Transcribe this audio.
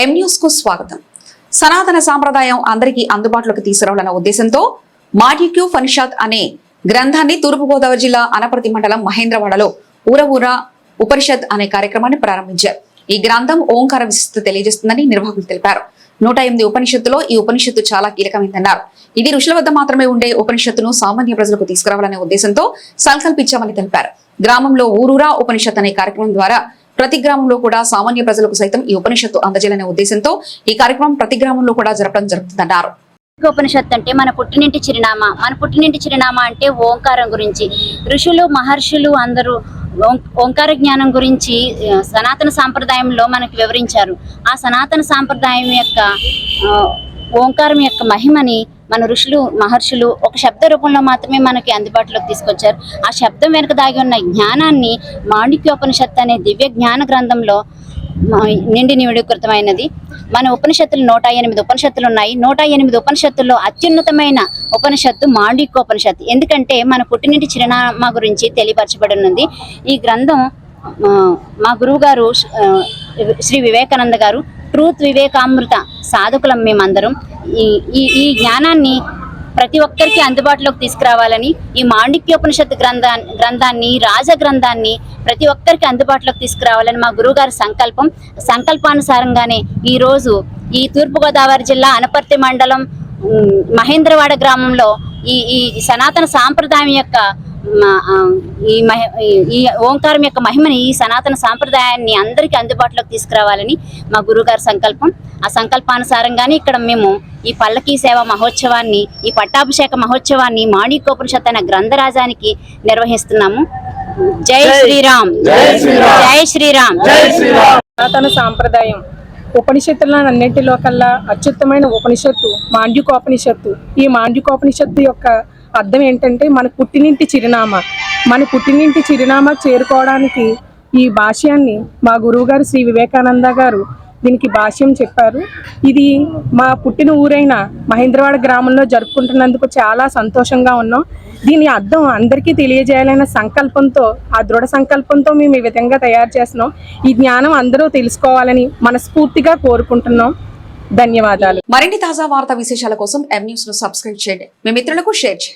ఎం న్యూస్కు స్వాగతం. సనాతన సాంప్రదాయం అందరికీ అందుబాటులోకి తీసుకురావాలన్న ఉద్దేశంతో మాటిక్యూ ఫనిషాత్ అనే గ్రంథాన్ని తూర్పుగోదావరి జిల్లా అనపర్తి మండలం మహేంద్రవాడలో ఊర ఊర ఉపనిషత్ అనే కార్యక్రమాన్ని ప్రారంభించారు. ఈ గ్రంథం ఓంకార విశిష్టత తెలియజేస్తుందని నిర్వాహకులు తెలిపారు. నూట ఎనిమిది ఉపనిషత్తులో ఈ ఉపనిషత్తు చాలా కీలకమైందన్నారు. ఇది ఋషుల వద్ద మాత్రమే ఉండే ఉపనిషత్తును సామాన్య ప్రజలకు తీసుకురావాలనే ఉద్దేశంతో సంకల్పించామని తెలిపారు. గ్రామంలో ఊరూరా ఉపనిషత్ అనే కార్యక్రమం ద్వారా ప్రతి గ్రామంలో కూడా సామాన్య ప్రజలకు సైతం ఈ ఉపనిషత్తు అందజేయాలనే ఉద్దేశంతో ఈ కార్యక్రమం ప్రతి గ్రామంలో కూడా జరపడం జరుగుతుందన్నారు. ఉపనిషత్తు అంటే మన పుట్టినింటి చిరునామా. మన పుట్టినింటి చిరునామా అంటే ఓంకారం గురించి. ఋషులు మహర్షులు అందరూ ఓం- ఓంకార జ్ఞానం గురించి సనాతన సాంప్రదాయంలో మనకు వివరించారు. ఆ సనాతన సాంప్రదాయం యొక్క ఓంకారం యొక్క మహిమని మన ఋషులు మహర్షులు ఒక శబ్ద రూపంలో మాత్రమే మనకి అందుబాటులోకి తీసుకొచ్చారు. ఆ శబ్దం వెనుక దాగి ఉన్న జ్ఞానాన్ని మాణిక్యోపనిషత్తు అనే దివ్య జ్ఞాన గ్రంథంలో నిండి నివిడీకృతమైనది మన ఉపనిషత్తులు నూట ఎనిమిది ఉపనిషత్తులు ఉన్నాయి. నూట ఎనిమిది ఉపనిషత్తుల్లో అత్యున్నతమైన ఉపనిషత్తు మాండికోపనిషత్తు ఎందుకంటే మన పుట్టినింటి చిరునామా గురించి తెలియపరచబడి ఉన్నది ఈ గ్రంథం మా గురువు గారు శ్రీ వివేకానంద గారు ట్రూత్ వివేకామృత సాధకులం మేమందరం. ఈ ఈ ఈ జ్ఞానాన్ని ప్రతి ఒక్కరికి అందుబాటులోకి తీసుకురావాలని ఈ మాండిక్యోపనిషత్తు గ్రంథా గ్రంథాన్ని రాజ గ్రంథాన్ని ప్రతి ఒక్కరికి అందుబాటులోకి తీసుకురావాలని మా గురువుగారి సంకల్పం. సంకల్పానుసారంగానే ఈ రోజు ఈ తూర్పుగోదావరి జిల్లా అనపర్తి మండలం మహేంద్రవాడ గ్రామంలో ఈ ఈ సనాతన సాంప్రదాయం యొక్క ఈ మహి ఈ- ఈ ఓంకారం యొక్క మహిమని ఈ సనాతన సాంప్రదాయాన్ని అందరికీ అందుబాటులోకి తీసుకురావాలని మా గురువుగారి సంకల్పం. ఆ సంకల్పానుసారంగానే ఇక్కడ మేము ఈ పల్లకీ సేవ మహోత్సవాన్ని ఈ పట్టాభిషేక మహోత్సవాన్ని మాణికోపనిషత్ అనే గ్రంథరాజానికి నిర్వహిస్తున్నాము. జై శ్రీరామ్. జై శ్రీరామ్. సనాతన సాంప్రదాయం. ఉపనిషత్తులన్నింటిలో కల్లా అత్యుత్తమైన ఉపనిషత్తు మాండ్యుకోపనిషత్తు. ఈ మాండ్యుకోపనిషత్తు యొక్క అర్థం ఏంటంటే మన పుట్టినింటి చిరునామా. మన పుట్టినింటి చిరునామా చేరుకోవడానికి ఈ భాష్యాన్ని మా గురువుగారు శ్రీ వివేకానంద గారు దీనికి భాష్యం చెప్పారు. ఇది మా పుట్టిన ఊరైన మహేంద్రవాడ గ్రామంలో జరుపుకుంటున్నందుకు చాలా సంతోషంగా ఉన్నాం. దీని అర్థం అందరికీ తెలియజేయాలనే సంకల్పంతో ఆ దృఢ సంకల్పంతో మేము ఈ విధంగా తయారు చేస్తున్నాం. ఈ జ్ఞానం అందరూ తెలుసుకోవాలని మనస్ఫూర్తిగా కోరుకుంటున్నాం. ధన్యవాదాలు. మరిన్ని తాజా వార్తా విశేషాల కోసం ఎం న్యూస్ను సబ్స్క్రైబ్ చేయండి. మీ మిత్రులకు షేర్ చేయండి.